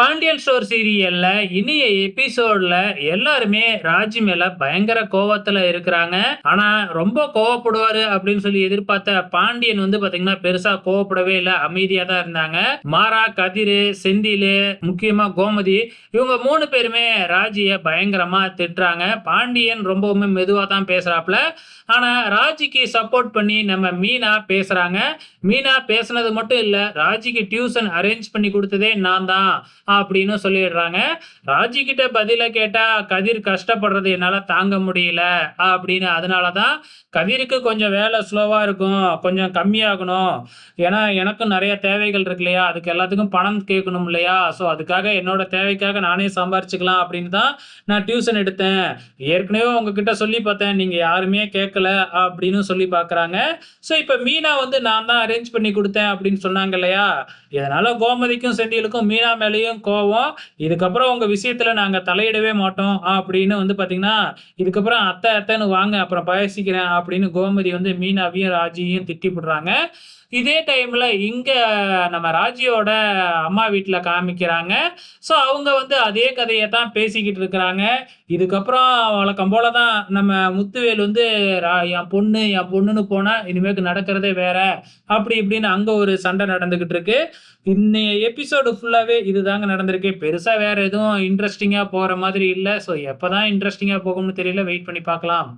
Pandian store சீரியல்ல இனிய எபிசோட்ல எல்லாருமே ராஜி மேல பயங்கர கோவத்துல இருக்கிறாங்க. ஆனா ரொம்ப கோவப்படுவாரு அப்படின்னு சொல்லி எதிர்பார்த்த பாண்டியன் வந்து பாத்தீங்கன்னா பெருசா கோவப்படவே இல்ல அமைதியா தான் இருந்தாங்க. மாறா கதிரு செந்திலு முக்கியமா கோமதி இவங்க மூணு பேருமே ராஜிய பயங்கரமா திட்டுறாங்க. பாண்டியன் ரொம்பவுமே மெதுவா தான் பேசுறாப்ல ஆனா ராஜிக்கு சப்போர்ட் பண்ணி நம்ம மீனா பேசுறாங்க. மீனா பேசுனது மட்டும் இல்ல ராஜிக்கு டியூஷன் அரேஞ்ச் பண்ணி கொடுத்ததே நான் தான். அப்படின்னு சொல்லிடுறாங்க. ராஜி கிட்ட பதில கேட்டா கதிர் கஷ்டப்படுறது என்னால தாங்க முடியல அப்படின்னு. அதனாலதான் கதிருக்கு கொஞ்சம் வேலை ஸ்லோவா இருக்கும் கொஞ்சம் கம்மியாகணும். ஏன்னா எனக்கும் நிறைய தேவைகள் இருக்கு இல்லையா? அதுக்கு எல்லாத்துக்கும் பணம் கேட்கணும் இல்லையா? ஸோ அதுக்காக என்னோட தேவைக்காக நானே சம்பாரிச்சுக்கலாம் அப்படின்னு தான் நான் டியூஷன் எடுத்தேன். ஏற்கனவே உங்ககிட்ட சொல்லி பார்த்தேன் நீங்க யாருமே கேட்கல அப்படின்னு சொல்லி பார்க்குறாங்க. ஸோ இப்போ மீனா வந்து நான் தான் அரேஞ்ச் பண்ணி கொடுத்தேன் அப்படின்னு சொன்னாங்க இல்லையா? இதனால கோமதிக்கும் செந்திலுக்கும் மீனா மேலேயும் கோவம் இதுக்கப்புறம் உங்க விஷயத்துல நாங்க தலையிடவே மாட்டோம் அப்படின்னு வந்து பாத்தீங்கன்னா இதுக்கப்புறம் அத்தை அத்தைன்னு வாங்க அப்புறம் பயசிக்கிறேன் அப்படின்னு கோமதி வந்து மீனாவையும் ராஜியையும் திட்டி போடுறாங்க இதே டைம்ல இங்க நம்ம ராஜியோட அம்மா வீட்டில் காமிக்கிறாங்க. ஸோ அவங்க வந்து அதே கதையை தான் பேசிக்கிட்டு இருக்கிறாங்க. இதுக்கப்புறம் வழக்கம் போல தான் நம்ம முத்துவேல் வந்து ரா- என் பொண்ணு என் பொண்ணுன்னு போனால் இனிமேக்கு நடக்கிறதே வேற. அப்படி இப்படின்னு அங்கே ஒரு சண்டை நடந்துகிட்டு இருக்கு. இன்னைய எபிசோடு ஃபுல்லாவே இதுதாங்க நடந்திருக்கு. பெருசாக வேற எதுவும் இன்ட்ரெஸ்டிங்காக போகிற மாதிரி இல்லை. ஸோ எப்போ தான் இன்ட்ரெஸ்டிங்காக போகும்னு தெரியல. வெயிட் பண்ணி பார்க்கலாம்.